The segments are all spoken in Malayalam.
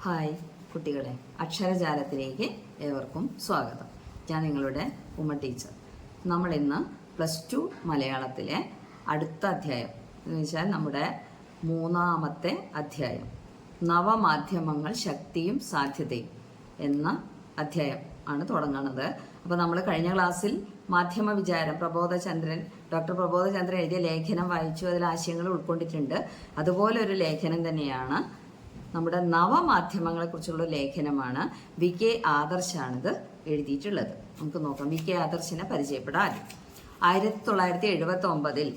ഹായ് കുട്ടികളെ അക്ഷരജാലത്തിലേക്ക് ഏവർക്കും സ്വാഗതം. ഞാൻ നിങ്ങളുടെ ഉമ്മ ടീച്ചർ. നമ്മൾ ഇന്ന് പ്ലസ് ടു മലയാളത്തിലെ അടുത്ത അധ്യായം എന്ന് വെച്ചാൽ നമ്മുടെ മൂന്നാമത്തെ അധ്യായം നവമാധ്യമങ്ങൾ ശക്തിയും സാധ്യതയും എന്ന അധ്യായം ആണ് തുടങ്ങുന്നത്. അപ്പോൾ നമ്മൾ കഴിഞ്ഞ ക്ലാസ്സിൽ മാധ്യമ വിചാരം പ്രബോധചന്ദ്രൻ ഡോക്ടർ പ്രബോധചന്ദ്രൻ എഴുതിയ ലേഖനം വായിച്ചു. അതിൽ ആശയങ്ങൾ ഉൾക്കൊണ്ടിട്ടുണ്ട്. അതുപോലെ ഒരു ലേഖനം തന്നെയാണ്. നമ്മുടെ നവമാധ്യമങ്ങളെക്കുറിച്ചുള്ള ലേഖനമാണ് വി കെ ആദർശാണിത് എഴുതിയിട്ടുള്ളത്. നമുക്ക് നോക്കാം. വി കെ ആദർശിനെ പരിചയപ്പെടാം ആയിരത്തി തൊള്ളായിരത്തി എഴുപത്തി ഒമ്പതിൽ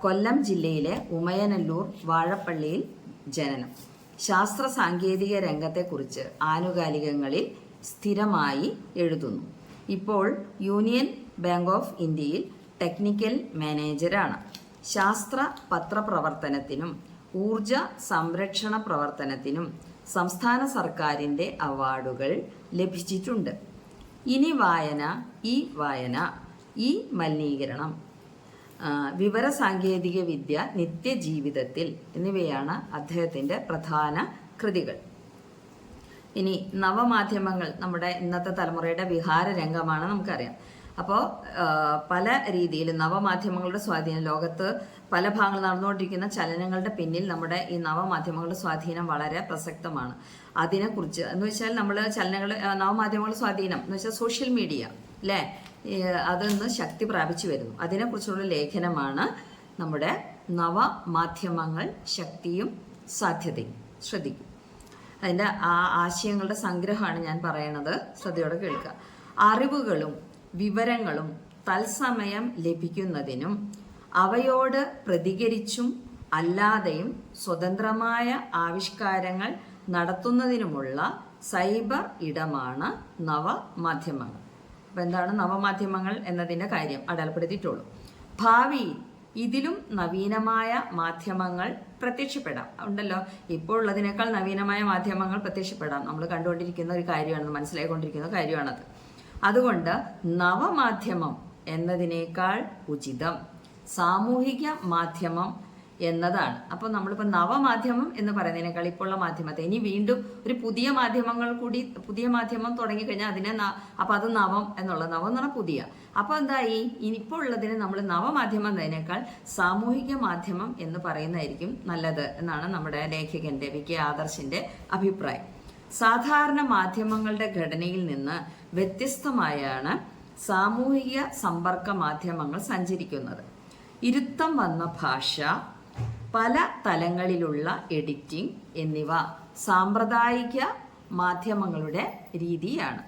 കൊല്ലം ജില്ലയിലെ ഉമയനല്ലൂർ വാഴപ്പള്ളിയിൽ ജനനം. ശാസ്ത്ര സാങ്കേതിക രംഗത്തെക്കുറിച്ച് ആനുകാലികങ്ങളിൽ സ്ഥിരമായി എഴുതുന്നു. ഇപ്പോൾ യൂണിയൻ ബാങ്ക് ഓഫ് ഇന്ത്യയിൽ ടെക്നിക്കൽ മാനേജരാണ്. ശാസ്ത്ര പത്രപ്രവർത്തനത്തിനും ഊർജ സംരക്ഷണ പ്രവർത്തനത്തിനും സംസ്ഥാന സർക്കാരിന്റെ അവാർഡുകൾ ലഭിച്ചിട്ടുണ്ട്. ഇനി വായന ഈ വായന ഈ മലിനീകരണം ആ, വിവര സാങ്കേതിക വിദ്യ നിത്യജീവിതത്തിൽ എന്നിവയാണ് അദ്ദേഹത്തിന്റെ പ്രധാന കൃതികൾ. ഇനി നവമാധ്യമങ്ങൾ നമ്മുടെ ഇന്നത്തെ തലമുറയുടെ വിഹാര രംഗമാണ് നമുക്കറിയാം അപ്പോൾ പല രീതിയിൽ നവമാധ്യമങ്ങളുടെ സ്വാധീനം ലോകത്ത് പല ഭാഗങ്ങളിൽ നടന്നുകൊണ്ടിരിക്കുന്ന ചലനങ്ങളുടെ പിന്നിൽ നമ്മുടെ ഈ നവമാധ്യമങ്ങളുടെ സ്വാധീനം വളരെ പ്രസക്തമാണ്. അതിനെക്കുറിച്ച് എന്ന് വെച്ചാൽ നമ്മൾ ചലനങ്ങൾ നവമാധ്യമങ്ങളുടെ സ്വാധീനം എന്ന് വെച്ചാൽ സോഷ്യൽ മീഡിയ അല്ലേ അതൊന്ന് ശക്തി പ്രാപിച്ചു വരുന്നു. അതിനെക്കുറിച്ചുള്ള ലേഖനമാണ് നമ്മുടെ നവമാധ്യമങ്ങൾ ശക്തിയും സാധ്യതയും. ശ്രദ്ധിക്കും. അതിന്റെ ആ ആശയങ്ങളുടെ സംഗ്രഹമാണ് ഞാൻ പറയണത്. ശ്രദ്ധയോടെ കേൾക്കുക. അറിവുകളും വിവരങ്ങളും തത്സമയം ലഭിക്കുന്നതിനും അവയോട് പ്രതികരിച്ചും അല്ലാതെയും സ്വതന്ത്രമായ ആവിഷ്കാരങ്ങൾ നടത്തുന്നതിനുമുള്ള സൈബർ ഇടമാണ് നവമാധ്യമങ്ങൾ. അപ്പം എന്താണ് നവമാധ്യമങ്ങൾ എന്നതിന്റെ കാര്യം അടയാളപ്പെടുത്തിയിട്ടുള്ളൂ. ഭാവിയിൽ ഇതിലും നവീനമായ മാധ്യമങ്ങൾ പ്രത്യക്ഷപ്പെടാം. ഉണ്ടല്ലോ? ഇപ്പോൾ ഉള്ളതിനേക്കാൾ നവീനമായ മാധ്യമങ്ങൾ പ്രത്യക്ഷപ്പെടാം. നമ്മൾ കണ്ടുകൊണ്ടിരിക്കുന്ന ഒരു കാര്യമാണ് മനസ്സിലായിക്കൊണ്ടിരിക്കുന്ന കാര്യമാണത്. അതുകൊണ്ട് നവമാധ്യമം എന്നതിനേക്കാൾ ഉചിതം. സാമൂഹിക മാധ്യമം എന്നതാണ്. അപ്പോൾ നമ്മളിപ്പോൾ നവമാധ്യമം എന്ന് പറയുന്നതിനേക്കാൾ ഇപ്പോൾ ഉള്ള മാധ്യമത്തെ ഇനി വീണ്ടും ഒരു പുതിയ മാധ്യമങ്ങൾ കൂടി പുതിയ മാധ്യമം തുടങ്ങിക്കഴിഞ്ഞാൽ അതിനെ അപ്പോൾ അത് നവം എന്നുള്ള നവം എന്ന് പറഞ്ഞാൽ പുതിയ. അപ്പോൾ എന്തായി? ഇനിയിപ്പോൾ ഉള്ളതിനെ നമ്മൾ നവമാധ്യമം എന്നതിനേക്കാൾ സാമൂഹിക മാധ്യമം എന്ന് പറയുന്നതായിരിക്കും നല്ലത് എന്നാണ് നമ്മുടെ ലേഖകന്റെ വി. കെ. ആദർശിന്റെ അഭിപ്രായം. സാധാരണ മാധ്യമങ്ങളുടെ ഘടനയിൽ നിന്ന് വ്യത്യസ്തമായാണ് സാമൂഹിക സമ്പർക്ക മാധ്യമങ്ങൾ സഞ്ചരിക്കുന്നത്. ഇരുത്തം വന്ന ഭാഷ പല തലങ്ങളിലുള്ള എഡിറ്റിംഗ് എന്നിവ സാമ്പ്രദായിക മാധ്യമങ്ങളുടെ രീതിയാണ്.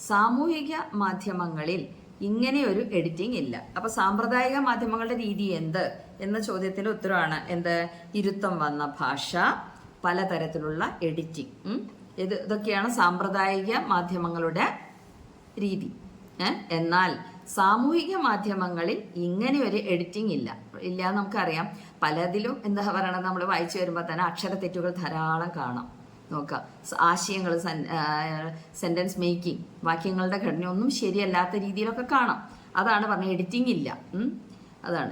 സാമൂഹിക മാധ്യമങ്ങളിൽ ഇങ്ങനെ ഒരു എഡിറ്റിംഗ് ഇല്ല. അപ്പൊ സാമ്പ്രദായിക മാധ്യമങ്ങളുടെ രീതി എന്ത് എന്ന ചോദ്യത്തിന്റെ ഉത്തരവാണ്. എന്ത്? ഇരുത്തം വന്ന ഭാഷ പലതരത്തിലുള്ള എഡിറ്റിംഗ്. ഇത് ഇതൊക്കെയാണ് സാമ്പ്രദായിക മാധ്യമങ്ങളുടെ രീതി. എന്നാൽ സാമൂഹിക മാധ്യമങ്ങളിൽ ഇങ്ങനെ ഒരു എഡിറ്റിംഗ് ഇല്ല. ഇല്ല നമുക്കറിയാം. പലതിലും എന്താ പറയണത്? നമ്മൾ വായിച്ചു വരുമ്പോൾ തന്നെ അക്ഷര തെറ്റുകൾ ധാരാളം കാണാം. നോക്കാം. ആശയങ്ങൾ സെന്റൻസ് മേക്കിംഗ് വാക്യങ്ങളുടെ ഘടന ഒന്നും ശരിയല്ലാത്ത രീതിയിലൊക്കെ കാണാം. അതാണ് പറഞ്ഞത് എഡിറ്റിംഗ് ഇല്ല. അതാണ്.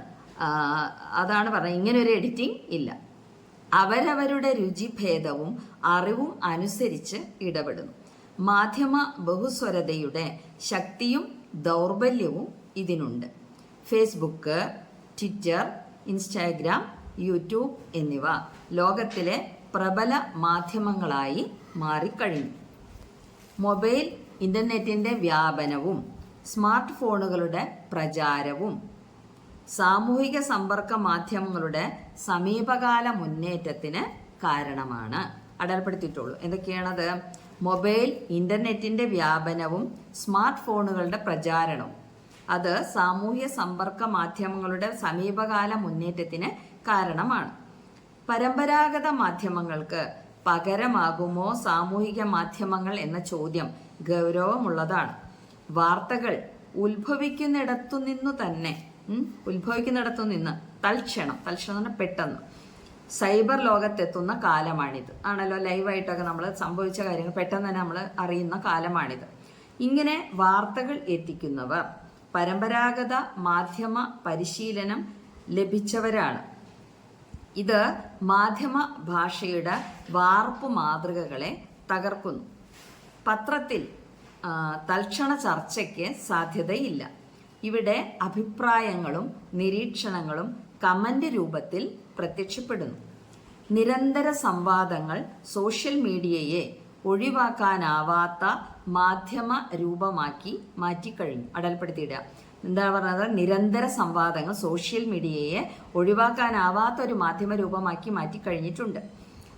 അതാണ് പറഞ്ഞത്. ഇങ്ങനെ ഒരു എഡിറ്റിംഗ് ഇല്ല. അവരവരുടെ രുചിഭേദവും അറിവും അനുസരിച്ച് ഇടപെടുന്നു. മാധ്യമ ബഹുസ്വരതയുടെ ശക്തിയും ദൗർബല്യവും ഇതിനുണ്ട്. ഫേസ്ബുക്ക് ട്വിറ്റർ ഇൻസ്റ്റാഗ്രാം യൂട്യൂബ് എന്നിവ ലോകത്തിലെ പ്രബല മാധ്യമങ്ങളായി മാറിക്കഴിഞ്ഞു. മൊബൈൽ ഇന്റർനെറ്റിന്റെ വ്യാപനവും സ്മാർട്ട് ഫോണുകളുടെ പ്രചാരവും സാമൂഹിക സമ്പർക്ക മാധ്യമങ്ങളുടെ സമീപകാല മുന്നേറ്റത്തിന് കാരണമാണ്. അടയാളപ്പെടുത്തിയിട്ടുള്ളൂ. എന്തൊക്കെയാണത്? മൊബൈൽ ഇന്റർനെറ്റിന്റെ വ്യാപനവും സ്മാർട്ട് ഫോണുകളുടെ പ്രചാരണവും. അത് സാമൂഹ്യ സമ്പർക്ക മാധ്യമങ്ങളുടെ സമീപകാല മുന്നേറ്റത്തിന് കാരണമാണ്. പരമ്പരാഗത മാധ്യമങ്ങൾക്ക് പകരമാകുമോ സാമൂഹിക മാധ്യമങ്ങൾ എന്ന ചോദ്യം ഗൗരവമുള്ളതാണ്. വാർത്തകൾ ഉത്ഭവിക്കുന്നിടത്തു നിന്നു തന്നെ ഉത്ഭവിക്കുന്നിടത്തു നിന്ന് തൽക്ഷണം തൽക്ഷണം പെട്ടെന്ന്. സൈബർ ലോകത്തെത്തുന്ന കാലമാണിത്. ആണല്ലോ ലൈവായിട്ടൊക്കെ നമ്മൾ സംഭവിച്ച കാര്യങ്ങൾ പെട്ടെന്ന് തന്നെ നമ്മൾ അറിയുന്ന കാലമാണിത്. ഇങ്ങനെ വാർത്തകൾ എത്തിക്കുന്നവർ പരമ്പരാഗത മാധ്യമ പരിശീലനം ലഭിച്ചവരാണ്. ഇത് മാധ്യമ ഭാഷയുടെ വാർപ്പ് മാതൃകകളെ തകർക്കുന്നു. പത്രത്തിൽ തൽക്ഷണ ചർച്ചയ്ക്ക് സാധ്യതയില്ല. ഇവിടെ അഭിപ്രായങ്ങളും നിരീക്ഷണങ്ങളും കമന്റ് രൂപത്തിൽ പ്രത്യക്ഷപ്പെടുന്നു. നിരന്തര സംവാദങ്ങൾ സോഷ്യൽ മീഡിയയെ ഒഴിവാക്കാനാവാത്ത മാധ്യമ രൂപമാക്കി മാറ്റിക്കഴിഞ്ഞു. അടൽപ്പെടുത്തിയിടുക. എന്താ പറഞ്ഞത്? നിരന്തര സംവാദങ്ങൾ സോഷ്യൽ മീഡിയയെ ഒഴിവാക്കാനാവാത്ത ഒരു മാധ്യമ രൂപമാക്കി മാറ്റിക്കഴിഞ്ഞിട്ടുണ്ട്.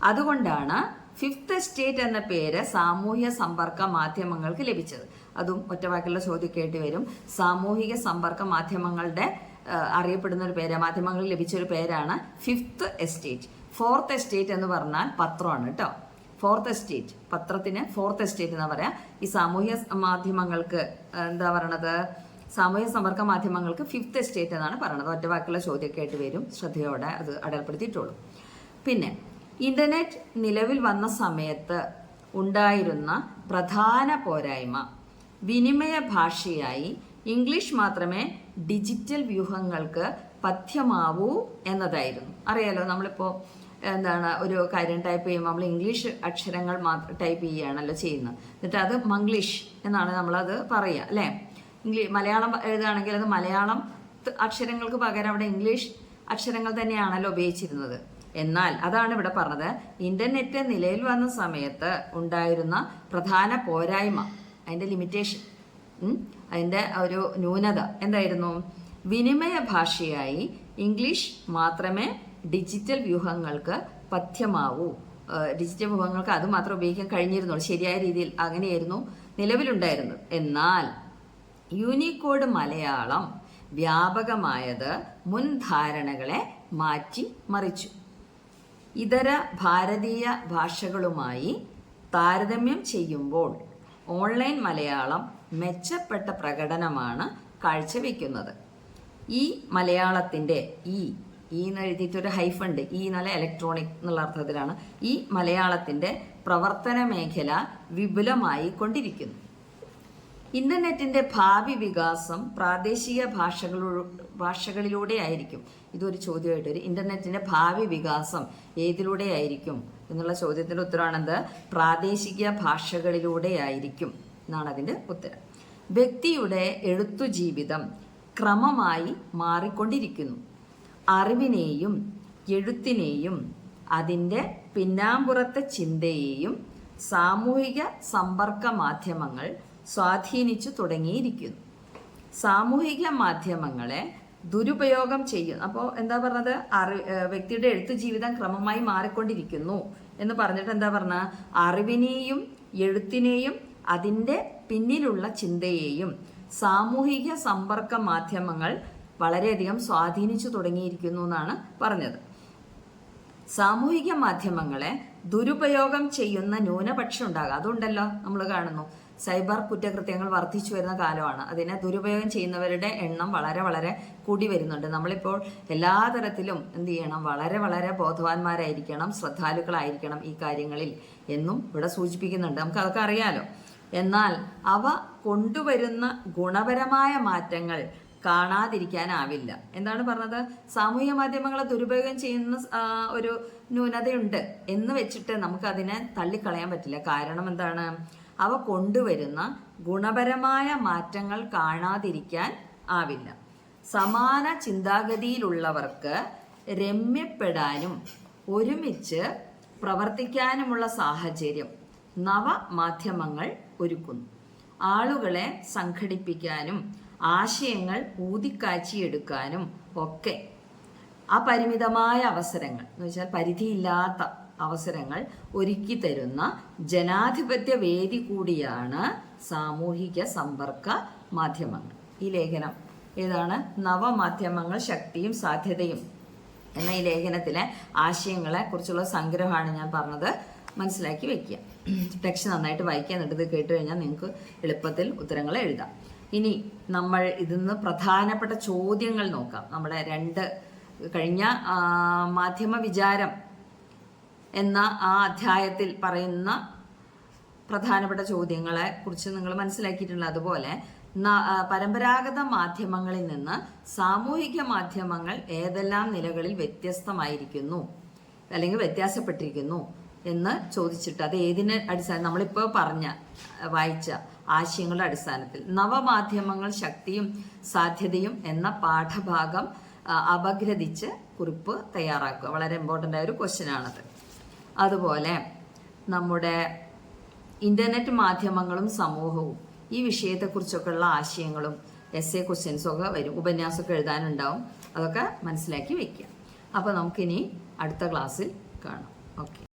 അതുകൊണ്ടാണ് ഫിഫ്ത്ത് എസ്റ്റേറ്റ് എന്ന പേര് സാമൂഹ്യ സമ്പർക്ക മാധ്യമങ്ങൾക്ക് ലഭിച്ചത്. അതും ഒറ്റവാക്കിലുള്ള ചോദ്യം കേട്ട് വരും. സാമൂഹിക സമ്പർക്ക മാധ്യമങ്ങളുടെ അറിയപ്പെടുന്ന ഒരു പേര് മാധ്യമങ്ങളിൽ ലഭിച്ച ഒരു പേരാണ് ഫിഫ്ത്ത് എസ്റ്റേറ്റ്. ഫോർത്ത് എസ്റ്റേറ്റ് എന്ന് പറഞ്ഞാൽ പത്രമാണ് കേട്ടോ. ഫോർത്ത് എസ്റ്റേറ്റ് പത്രത്തിന് ഫോർത്ത് എസ്റ്റേറ്റ് എന്ന് പറയാ. ഈ സാമൂഹ്യ മാധ്യമങ്ങൾക്ക് എന്താ പറയണത്? സാമൂഹ്യ സമ്പർക്ക മാധ്യമങ്ങൾക്ക് ഫിഫ്ത്ത് എസ്റ്റേറ്റ് എന്നാണ് പറയണത്. ഒറ്റ വാക്കുള്ള ചോദ്യമൊക്കെ ആയിട്ട് വരും. ശ്രദ്ധയോടെ അത് അടയാളപ്പെടുത്തിയിട്ടുള്ളൂ പിന്നെ ഇന്റർനെറ്റ് നിലവിൽ വന്ന സമയത്ത് ഉണ്ടായിരുന്ന പ്രധാന പോരായ്മ വിനിമയ ഭാഷയായി ഇംഗ്ലീഷ് മാത്രമേ ഡിജിറ്റൽ വ്യൂഹങ്ങൾക്ക് പഥ്യമാവൂ എന്നതായിരുന്നു. അറിയാലോ നമ്മളിപ്പോൾ എന്താണ് ഒരു കാര്യം ടൈപ്പ് ചെയ്യുമ്പോൾ നമ്മൾ ഇംഗ്ലീഷ് അക്ഷരങ്ങൾ മാത്രം ടൈപ്പ് ചെയ്യുകയാണല്ലോ ചെയ്യുന്നത്. എന്നിട്ട് അത് മംഗ്ലീഷ് എന്നാണ് നമ്മളത് പറയുക അല്ലേ? ഇംഗ്ലീഷ് മലയാളം എഴുതുകയാണെങ്കിൽ അത് മലയാളം അക്ഷരങ്ങൾക്ക് പകരം അവിടെ ഇംഗ്ലീഷ് അക്ഷരങ്ങൾ തന്നെയാണല്ലോ ഉപയോഗിച്ചിരുന്നത്. എന്നാൽ അതാണ് ഇവിടെ പറഞ്ഞത് ഇന്റർനെറ്റ് നിലയിൽ വന്ന സമയത്ത് ഉണ്ടായിരുന്ന പ്രധാന പോരായ്മ അതിന്റെ ലിമിറ്റേഷൻ അതിന്റെ ഒരു ന്യൂനത എന്തായിരുന്നു? വിനിമയ ഭാഷയായി ഇംഗ്ലീഷ് മാത്രമേ ഡിജിറ്റൽ വ്യൂഹങ്ങൾക്ക് പഥ്യമാവൂ. ഡിജിറ്റൽ വ്യൂഹങ്ങൾക്ക് അത് മാത്രം ഉപയോഗിക്കാൻ കഴിഞ്ഞിരുന്നുള്ളൂ. ശരിയായ രീതിയിൽ അങ്ങനെയായിരുന്നു നിലവിലുണ്ടായിരുന്നത്. എന്നാൽ യൂണിക്കോഡ് മലയാളം വ്യാപകമായത് മുൻധാരണകളെ മാറ്റി മറിച്ചു. ഇതര ഭാരതീയ ഭാഷകളുമായി താരതമ്യം ചെയ്യുമ്പോൾ ഓൺലൈൻ മലയാളം മെച്ചപ്പെട്ട പ്രകടനമാണ് കാഴ്ചവെക്കുന്നത്. ഈ മലയാളത്തിന്റെ ഈ ഈ എന്ന് എഴുതിയിട്ടൊരു ഹൈഫുണ്ട്. ഈ എന്നുള്ള ഇലക്ട്രോണിക് എന്നുള്ള അർത്ഥത്തിലാണ്. ഈ മലയാളത്തിന്റെ പ്രവർത്തന മേഖല വിപുലമായി കൊണ്ടിരിക്കുന്നു. ഇന്റർനെറ്റിന്റെ ഭാവി വികാസം പ്രാദേശിക ഭാഷകളോ ഭാഷകളിലൂടെ ആയിരിക്കും. ഇതൊരു ചോദ്യമായിട്ട് ഒരു ഇന്റർനെറ്റിന്റെ ഭാവി വികാസം ഏതിലൂടെ ആയിരിക്കും എന്നുള്ള ചോദ്യത്തിന്റെ ഉത്തരവാണെന്ത് പ്രാദേശിക ഭാഷകളിലൂടെ ആയിരിക്കും എന്നാണ് അതിന്റെ ഉത്തരം. വ്യക്തിയുടെ എഴുത്തു ജീവിതം ക്രമമായി മാറിക്കൊണ്ടിരിക്കുന്നു. അറിവിനെയും എഴുത്തിനെയും അതിന്റെ പിന്നാമ്പുറത്തെ ചിന്തയെയും സാമൂഹിക സമ്പർക്ക മാധ്യമങ്ങൾ സ്വാധീനിച്ചു തുടങ്ങിയിരിക്കുന്നു. സാമൂഹിക മാധ്യമങ്ങളെ ദുരുപയോഗം ചെയ്യും അപ്പോൾ എന്താ പറഞ്ഞത്? അറി വ്യക്തിയുടെ എഴുത്ത് ജീവിതം ക്രമമായി മാറിക്കൊണ്ടിരിക്കുന്നു എന്ന് പറഞ്ഞിട്ട് എന്താ പറഞ്ഞ? അറിവിനെയും എഴുത്തിനെയും അതിന്റെ പിന്നിലുള്ള ചിന്തയെയും സാമൂഹിക സമ്പർക്ക മാധ്യമങ്ങൾ വളരെയധികം സ്വാധീനിച്ചു തുടങ്ങിയിരിക്കുന്നു എന്നാണ് പറഞ്ഞത്. സാമൂഹിക മാധ്യമങ്ങളെ ദുരുപയോഗം ചെയ്യുന്ന ന്യൂനപക്ഷം ഉണ്ടാകുക അതുണ്ടല്ലോ നമ്മൾ കാണുന്നു. സൈബർ കുറ്റകൃത്യങ്ങൾ വർദ്ധിച്ചു വരുന്ന കാലമാണ്. അതിനെ ദുരുപയോഗം ചെയ്യുന്നവരുടെ എണ്ണം വളരെ വളരെ കൂടി വരുന്നുണ്ട്. നമ്മളിപ്പോൾ എല്ലാ തരത്തിലും എന്ത് ചെയ്യണം? വളരെ വളരെ ബോധവാന്മാരായിരിക്കണം ശ്രദ്ധാലുക്കളായിരിക്കണം ഈ കാര്യങ്ങളിൽ എന്നും ഇവിടെ സൂചിപ്പിക്കുന്നുണ്ട്. നമുക്ക് അതൊക്കെ അറിയാലോ. എന്നാൽ അവ കൊണ്ടുവരുന്ന ഗുണപരമായ മാറ്റങ്ങൾ കാണാതിരിക്കാനാവില്ല. എന്താണ് പറഞ്ഞത്? സാമൂഹ്യ മാധ്യമങ്ങളെ ദുരുപയോഗം ചെയ്യുന്ന ഒരു ന്യൂനതയുണ്ട് എന്ന് വെച്ചിട്ട് നമുക്കതിനെ തള്ളിക്കളയാൻ പറ്റില്ല. കാരണം എന്താണ്? അവ കൊണ്ടുവരുന്ന ഗുണപരമായ മാറ്റങ്ങൾ കാണാതിരിക്കാൻ ആവില്ല. സമാന ചിന്താഗതിയിലുള്ളവർക്ക് രമ്യപ്പെടാനും ഒരുമിച്ച് പ്രവർത്തിക്കാനുമുള്ള സാഹചര്യം നവമാധ്യമങ്ങൾ ഒരുക്കുന്നു. ആളുകളെ സംഘടിപ്പിക്കാനും ആശയങ്ങൾ ഊതിക്കാച്ചിയെടുക്കാനും ഒക്കെ. ആ പരിമിതമായ അവസരങ്ങൾ എന്ന് വെച്ചാൽ പരിധിയില്ലാത്ത അവസരങ്ങൾ ഒരുക്കി തരുന്ന ജനാധിപത്യ വേദി കൂടിയാണ് സാമൂഹിക സമ്പർക്ക മാധ്യമങ്ങൾ. ഈ ലേഖനം ഏതാണ്? നവമാധ്യമങ്ങൾ ശക്തിയും സാധ്യതയും എന്ന ഈ ലേഖനത്തിലെ ആശയങ്ങളെ കുറിച്ചുള്ള സംഗ്രഹമാണ് ഞാൻ പറഞ്ഞത്. മനസ്സിലാക്കി വെക്കുക. ടെക്സ്റ്റ് നന്നായിട്ട് വായിക്കുക എന്നിട്ട് ഇത് കേട്ട് കഴിഞ്ഞാൽ നിങ്ങൾക്ക് എളുപ്പത്തിൽ ഉത്തരങ്ങൾ എഴുതാം. ഇനി നമ്മൾ ഇതിന്ന് പ്രധാനപ്പെട്ട ചോദ്യങ്ങൾ നോക്കാം. നമ്മുടെ രണ്ട് കഴിഞ്ഞ മാധ്യമ വിചാരം എന്ന ആ അധ്യായത്തിൽ പറയുന്ന പ്രധാനപ്പെട്ട ചോദ്യങ്ങളെ കുറിച്ച് നിങ്ങൾ മനസ്സിലാക്കിയിട്ടുള്ള അതുപോലെ പരമ്പരാഗത മാധ്യമങ്ങളിൽ നിന്ന് സാമൂഹിക മാധ്യമങ്ങൾ ഏതെല്ലാം നിലകളിൽ വ്യത്യസ്തമായിരിക്കുന്നു? അല്ലെങ്കിൽ വ്യത്യാസപ്പെട്ടിരിക്കുന്നു? എന്ന് ചോദിച്ചിട്ട് അത് ഏതിനെ അടിസ്ഥാനം നമ്മളിപ്പോൾ പറഞ്ഞ വായിച്ച ആശയങ്ങളുടെ അടിസ്ഥാനത്തിൽ. നവമാധ്യമങ്ങൾ ശക്തിയും സാധ്യതയും എന്ന പാഠഭാഗം അപഗ്രഥിച്ച് കുറിപ്പ് തയ്യാറാക്കുക. വളരെ ഇമ്പോർട്ടന്റ് ആയ ഒരു ക്വസ്റ്റ്യൻ ആണത്. അതുപോലെ നമ്മുടെ ഇന്റർനെറ്റ് മാധ്യമങ്ങളും സമൂഹവും ഈ വിഷയത്തെക്കുറിച്ചൊക്കെയുള്ള ആശയങ്ങളും എസ് എ ക്വസ്റ്റ്യൻസും ഒക്കെ വരും. ഉപന്യാസമൊക്കെ എഴുതാനുണ്ടാവും. അതൊക്കെ മനസ്സിലാക്കി വയ്ക്കുക. അപ്പോൾ നമുക്കിനി അടുത്ത ക്ലാസ്സിൽ കാണാം. ഓക്കെ